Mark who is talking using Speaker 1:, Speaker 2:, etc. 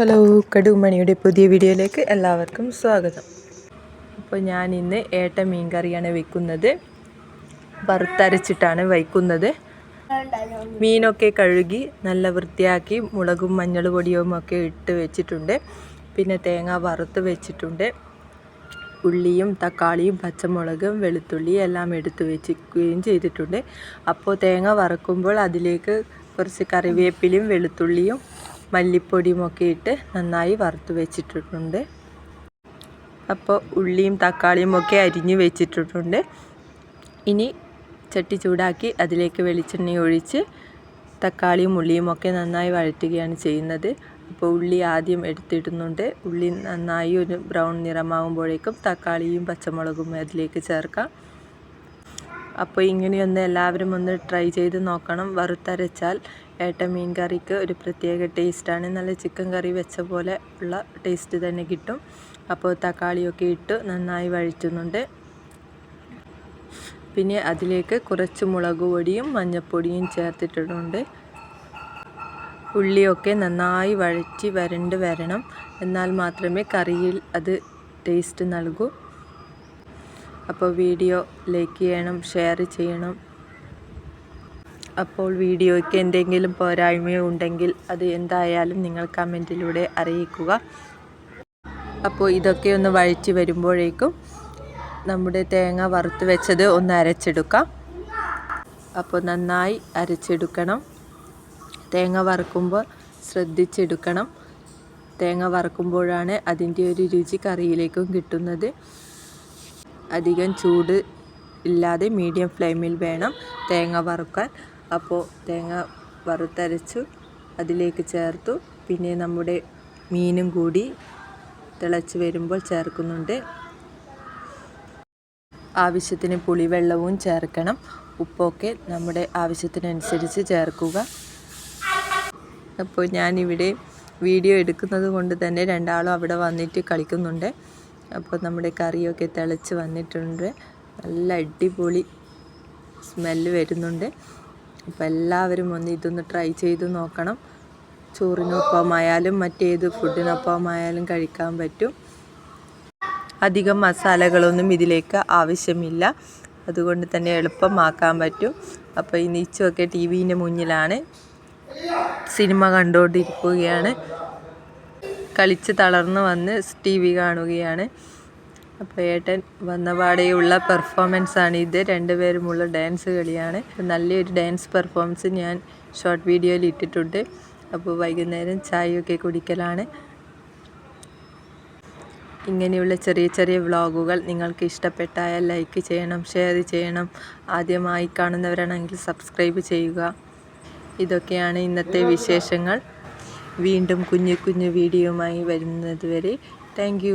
Speaker 1: Hello കടുമണിയുടെ പുതിയ വീഡിയോയിലേക്ക് എല്ലാവർക്കും സ്വാഗതം. അപ്പോൾ ഞാൻ ഇന്ന് ഏട്ട മീൻ കറിയാണ് വെക്കുന്നത്. വറുത്തരച്ചിട്ടാണ് വയ്ക്കുന്നത്. മീനൊക്കെ കഴുകി നല്ല വൃത്തിയാക്കി മുളകും മഞ്ഞൾ പൊടിയും ഒക്കെ ഇട്ട് വെച്ചിട്ടുണ്ട്. പിന്നെ തേങ്ങ വറുത്ത് വെച്ചിട്ടുണ്ട്. ഉള്ളിയും തക്കാളിയും പച്ചമുളകും വെളുത്തുള്ളിയും എല്ലാം എടുത്ത് വെച്ചിരിക്കുകയും ചെയ്തിട്ടുണ്ട്. അപ്പോൾ തേങ്ങ വറക്കുമ്പോൾ അതിലേക്ക് കുറച്ച് കറിവേപ്പിലയും വെളുത്തുള്ളിയും മല്ലിപ്പൊടിയും ഒക്കെ ഇട്ട് നന്നായി വറുത്ത് വെച്ചിട്ടിട്ടുണ്ട്. അപ്പോൾ ഉള്ളിയും തക്കാളിയും ഒക്കെ അരിഞ്ഞ് വെച്ചിട്ടിട്ടുണ്ട്. ഇനി ചട്ടി ചൂടാക്കി അതിലേക്ക് വെളിച്ചെണ്ണ ഒഴിച്ച് തക്കാളിയും ഉള്ളിയും ഒക്കെ നന്നായി വഴറ്റുകയാണ് ചെയ്യുന്നത്. അപ്പോൾ ഉള്ളി ആദ്യം എടുത്തിടുന്നുണ്ട്. ഉള്ളി നന്നായി ഒരു ബ്രൗൺ നിറമാകുമ്പോഴേക്കും തക്കാളിയും പച്ചമുളകും അതിലേക്ക് ചേർക്കാം. അപ്പോൾ ഇങ്ങനെയൊന്ന് എല്ലാവരും ഒന്ന് ട്രൈ ചെയ്ത് നോക്കണം. വറുത്തരച്ചാൽ ഏട്ട മീൻ കറിക്ക് ഒരു പ്രത്യേക ടേസ്റ്റാണ്. നല്ല ചിക്കൻ കറി വെച്ച പോലെ ഉള്ള ടേസ്റ്റ് തന്നെ കിട്ടും. അപ്പോൾ തക്കാളിയൊക്കെ ഇട്ട് നന്നായി വഴറ്റുന്നുണ്ട്. പിന്നെ അതിലേക്ക് കുറച്ച് മുളക് പൊടിയും മഞ്ഞൾപ്പൊടിയും ചേർത്തിട്ടുണ്ട് ഉള്ളിയൊക്കെ നന്നായി വഴറ്റി വരണ്ട് വരണം. എന്നാൽ മാത്രമേ കറിയിൽ അത് ടേസ്റ്റ് നൽകൂ. അപ്പോൾ വീഡിയോ ലൈക്ക് ചെയ്യണം ഷെയർ ചെയ്യണം. അപ്പോൾ വീഡിയോയ്ക്ക് എന്തെങ്കിലും പോരായ്മയോ ഉണ്ടെങ്കിൽ അത് എന്തായാലും നിങ്ങൾ കമന്റിലൂടെ അറിയിക്കുക. അപ്പോൾ ഇതൊക്കെ ഒന്ന് വഴിച്ച് വരുമ്പോഴേക്കും നമ്മുടെ തേങ്ങ വറുത്ത് വെച്ചത് ഒന്ന് അരച്ചെടുക്കാം. അപ്പോൾ നന്നായി അരച്ചെടുക്കണം. തേങ്ങ വറുക്കുമ്പോൾ ശ്രദ്ധിച്ചെടുക്കണം. തേങ്ങ വറുക്കുമ്പോഴാണ് അതിന്റെ ഒരു രുചി കറിയിലേക്കും കിട്ടുന്നത്. അധികം ചൂട് ഇല്ലാതെ മീഡിയം ഫ്ലെയിമിൽ വേണം തേങ്ങ വറുക്കാൻ. അപ്പോൾ തേങ്ങ വറുത്തരച്ചു അതിലേക്ക് ചേർത്തു. പിന്നെ നമ്മുടെ മീനും കൂടി തിളച്ച് വരുമ്പോൾ ചേർക്കുന്നുണ്ട്. ആവശ്യത്തിന് പുളിവെള്ളവും ചേർക്കണം. ഉപ്പൊക്കെ നമ്മുടെ ആവശ്യത്തിനനുസരിച്ച് ചേർക്കുക. അപ്പോൾ ഞാനിവിടെ വീഡിയോ എടുക്കുന്നത് കൊണ്ട് തന്നെ രണ്ടാളും അവിടെ വന്നിട്ട് കളിക്കുന്നുണ്ട്. അപ്പോൾ നമ്മുടെ കറിയൊക്കെ തിളച്ച് വന്നിട്ടുണ്ട്. നല്ല അടിപൊളി സ്മെല്ല് വരുന്നുണ്ട്. അപ്പോൾ എല്ലാവരും ഒന്ന് ഇതൊന്ന് ട്രൈ ചെയ്ത് നോക്കണം. ചോറിനൊപ്പമായാലും മറ്റേത് ഫുഡിനൊപ്പമായാലും കഴിക്കാൻ പറ്റും. അധികം മസാലകളൊന്നും ഇതിലേക്ക് ആവശ്യമില്ല. അതുകൊണ്ട് തന്നെ എളുപ്പമാക്കാൻ പറ്റും. അപ്പോൾ ഈ നീച്ചൊക്കെ ടി വിന്റെ മുന്നിലാണ്. സിനിമ കണ്ടുകൊണ്ടിരിക്കുകയാണ്. കളിച്ച് തളർന്ന് വന്ന് ടി വി കാണുകയാണ്. അപ്പോൾ ഏട്ടൻ വന്നപാടെയുള്ള പെർഫോമൻസാണ് ഇത്. രണ്ടുപേരുമുള്ള ഡാൻസ് കളിയാണ്. നല്ലൊരു ഡാൻസ് പെർഫോമൻസ് ഞാൻ ഷോർട്ട് വീഡിയോയിൽ ഇട്ടിട്ടുണ്ട്. അപ്പോൾ വൈകുന്നേരം ചായയൊക്കെ കുടിക്കലാണ്. ഇങ്ങനെയുള്ള ചെറിയ ചെറിയ വ്ളോഗുകൾ നിങ്ങൾക്ക് ഇഷ്ടപ്പെട്ടായാൽ ലൈക്ക് ചെയ്യണം ഷെയർ ചെയ്യണം. ആദ്യമായി കാണുന്നവരാണെങ്കിൽ സബ്സ്ക്രൈബ് ചെയ്യുക. ഇതൊക്കെയാണ് ഇന്നത്തെ വിശേഷങ്ങൾ. വീണ്ടും കുഞ്ഞു കുഞ്ഞു വീഡിയോയുമായി വരുന്നത് വരെ. താങ്ക്